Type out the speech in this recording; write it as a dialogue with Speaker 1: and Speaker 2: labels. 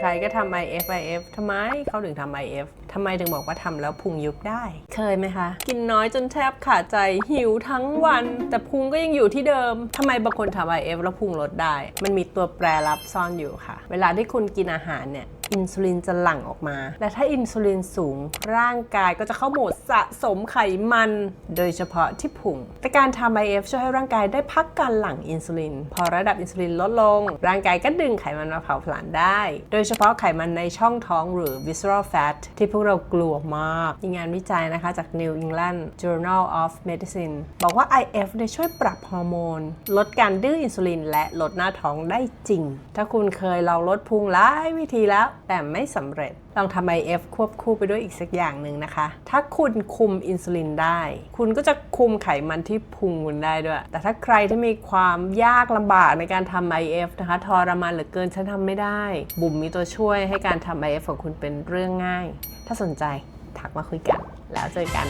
Speaker 1: ใครๆก็ทำ IF IF ทำไมเขาถึงทำ IF ทำไมถึงบอกว่าทำแล้วพุงยุบได้ เคยไหมคะ กินน้อยจนแทบขาดใจหิวทั้งวัน แต่พุงก็ยังอยู่ที่เดิมทำไมบางคนทำ IF แล้วพุงลดได้ มันมีตัวแปรลับซ่อนอยู่ค่ะ เวลาที่คุณกินอาหารเนี่ยอินซูลินจะหลั่งออกมา และถ้าอินซูลินสูง ร่างกายก็จะเข้าโหมดสะสมไขมัน โดยเฉพาะที่พุง แต่การทำ IF ช่วยให้ร่างกายได้พักการหลั่งอินซูลิน พอระดับอินซูลินลดลง ร่างกายก็ดึงไขมันมาเผาผลาญได้ โดยเฉพาะไขมันในช่องท้องหรือ visceral fat ที่พวกเรากลัวมากมีงานวิจัยนะคะจาก New England Journal of Medicine บอกว่า IF ได้ช่วยปรับฮอร์โมน ลดการดื้ออินซูลิน และลดหน้าท้องได้จริง ถ้าคุณเคยลองลดพุงหลายวิธีแล้ว แต่ไม่สำเร็จ ลองทำ IF ควบคู่ไปด้วยอีกสักอย่างหนึ่งนะคะ ถ้าคุณคุมอินซูลินได้ คุณก็จะคุมไขมันที่พุงคุณได้ด้วย แต่ถ้าใครที่มีความยากลำบากในการทำ IF นะคะทรมานเหลือเกินฉันทำไม่ได้ บุ๋มมีตัวช่วยให้การทำ IF ของคุณเป็นเรื่องง่ายถ้าสนใจทักมาคุยกัน แล้วเจอกัน